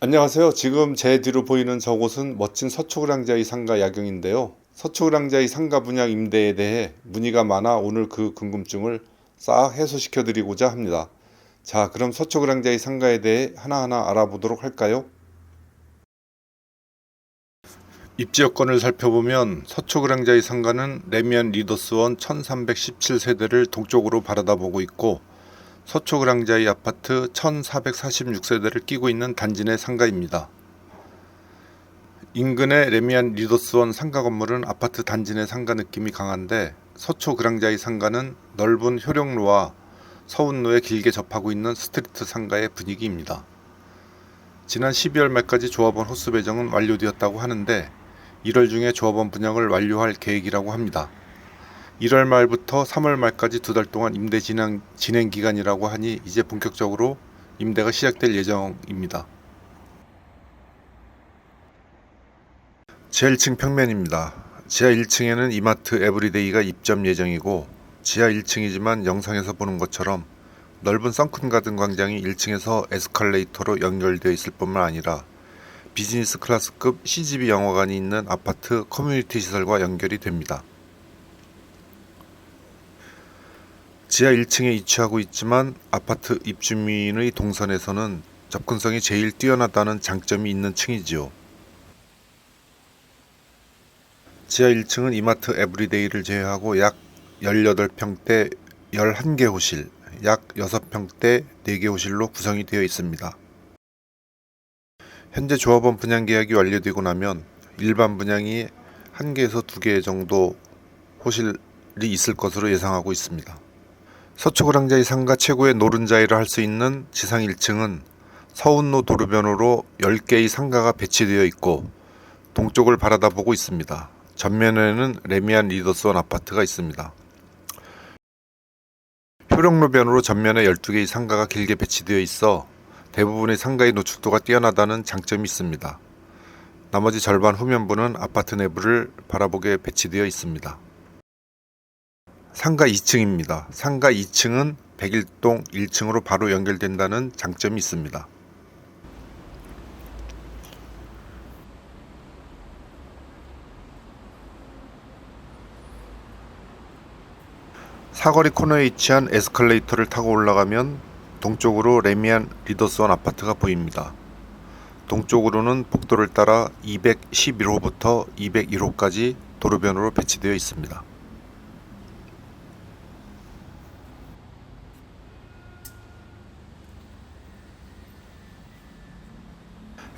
안녕하세요. 지금 제 뒤로 보이는 저곳은 멋진 서초그랑자이 상가 야경인데요. 서초그랑자이 상가 분양 임대에 대해 문의가 많아 오늘 그 궁금증을 싹 해소시켜 드리고자 합니다. 자, 그럼 서초그랑자이 상가에 대해 하나하나 알아보도록 할까요? 입지 여건을 살펴보면 서초그랑자이 상가는 레미안 리더스원 1317세대를 동쪽으로 바라다보고 있고 서초그랑자이 아파트 1446세대를 끼고 있는 단지 내 상가입니다. 인근의 레미안 리더스원 상가 건물은 아파트 단지 내 상가 느낌이 강한데 서초 그랑자이 상가는 넓은 효령로와 서운로에 길게 접하고 있는 스트리트 상가의 분위기입니다. 지난 12월 말까지 조합원 호수 배정은 완료되었다고 하는데 1월 중에 조합원 분양을 완료할 계획이라고 합니다. 1월 말부터 3월 말까지 두 달 동안 임대 진행, 진행 기간이라고 하니 이제 본격적으로 임대가 시작될 예정입니다. 지하 1층 평면입니다. 지하 1층에는 이마트 에브리데이가 입점 예정이고 지하 1층이지만 영상에서 보는 것처럼 넓은 썬큰 가든 광장이 1층에서 에스컬레이터로 연결되어 있을 뿐만 아니라 비즈니스 클래스급 CGV 영화관이 있는 아파트 커뮤니티 시설과 연결이 됩니다. 지하 1층에 위치하고 있지만 아파트 입주민의 동선에서는 접근성이 제일 뛰어나다는 장점이 있는 층이지요. 지하 1층은 이마트 에브리데이를 제외하고 약 18평대 11개 호실, 약 6평대 4개 호실로 구성이 되어 있습니다. 현재 조합원 분양 계약이 완료되고 나면 일반 분양이 1개에서 2개 정도 호실이 있을 것으로 예상하고 있습니다. 서초 그랑자이 상가 최고의 노른자이를 할 수 있는 지상 1층은 서운로 도로변으로 10개의 상가가 배치되어 있고 동쪽을 바라다 보고 있습니다. 전면에는 레미안 리더스원 아파트가 있습니다. 효령로변으로 전면에 12개의 상가가 길게 배치되어 있어 대부분의 상가의 노출도가 뛰어나다는 장점이 있습니다. 나머지 절반 후면부는 아파트 내부를 바라보게 배치되어 있습니다. 상가 2층입니다. 상가 2층은 101동 1층으로 바로 연결된다는 장점이 있습니다. 사거리 코너에 위치한 에스컬레이터를 타고 올라가면 동쪽으로 레미안 리더스원 아파트가 보입니다. 동쪽으로는 복도를 따라 211호부터 201호까지 도로변으로 배치되어 있습니다.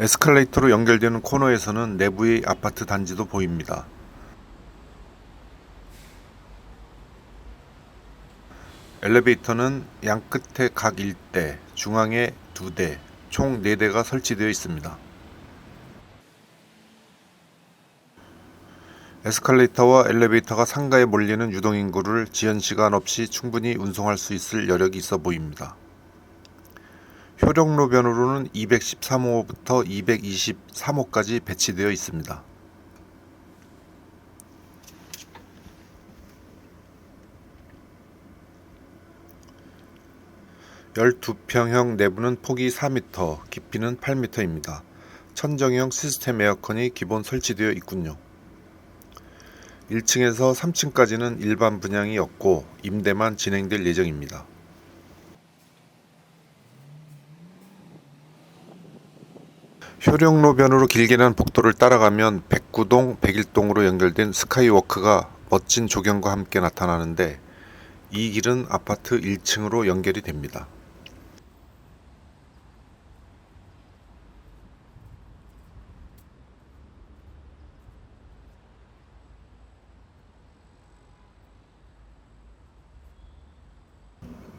에스컬레이터로 연결되는 코너에서는 내부의 아파트 단지도 보입니다. 엘리베이터는 양 끝에 각 1대, 중앙에 2대, 총 4대가 설치되어 있습니다. 에스컬레이터와 엘리베이터가 상가에 몰리는 유동인구를 지연 시간 없이 충분히 운송할 수 있을 여력이 있어 보입니다. 효령로변으로는 213호부터 223호까지 배치되어 있습니다. 열두 평형 내부는 폭이 4m, 깊이는 8m입니다. 천정형 시스템 에어컨이 기본 설치되어 있군요. 1층에서 3층까지는 일반 분양이 없고 임대만 진행될 예정입니다. 효령로변으로 길게 난 복도를 따라가면 109동, 101동으로 연결된 스카이워크가 멋진 조경과 함께 나타나는데 이 길은 아파트 1층으로 연결이 됩니다.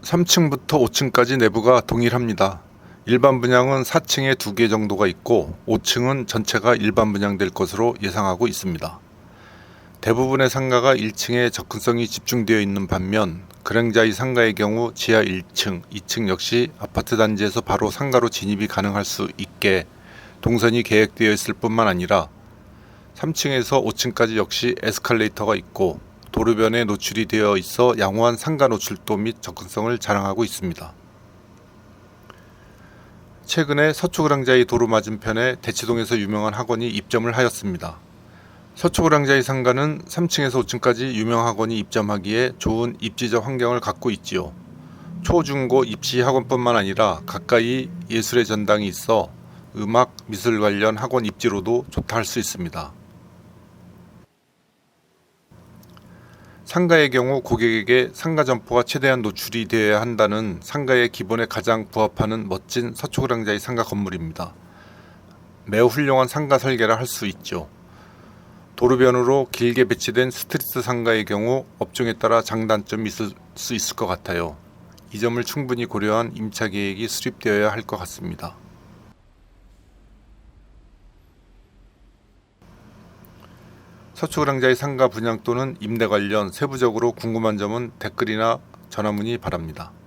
(3층부터) (5층까지) 내부가 동일합니다. 일반 분양은 4층에 2개 정도가 있고 5층은 전체가 일반 분양될 것으로 예상하고 있습니다. 대부분의 상가가 1층에 접근성이 집중되어 있는 반면 그랭자이 상가의 경우 지하 1층, 2층 역시 아파트 단지에서 바로 상가로 진입이 가능할 수 있게 동선이 계획되어 있을 뿐만 아니라 3층에서 5층까지 역시 에스컬레이터가 있고 도로변에 노출이 되어 있어 양호한 상가 노출도 및 접근성을 자랑하고 있습니다. 최근에 서초그랑자이 도로 맞은편에 대치동에서 유명한 학원이 입점을 하였습니다. 서초그랑자이 상가는 3층에서 5층까지 유명 학원이 입점하기에 좋은 입지적 환경을 갖고 있지요. 초, 중, 고 입시 학원뿐만 아니라 가까이 예술의 전당이 있어 음악, 미술 관련 학원 입지로도 좋다 할 수 있습니다. 상가의 경우 고객에게 상가 점포가 최대한 노출이 되어야 한다는 상가의 기본에 가장 부합하는 멋진 서초그랑자의 상가 건물입니다. 매우 훌륭한 상가 설계를 할수 있죠. 도로변으로 길게 배치된 스트리트 상가의 경우 업종에 따라 장단점이 있을 수 있을 것 같아요. 이 점을 충분히 고려한 임차 계획이 수립되어야 할 것 같습니다. 서초그랑자의 상가 분양 또는 임대 관련 세부적으로 궁금한 점은 댓글이나 전화 문의 바랍니다.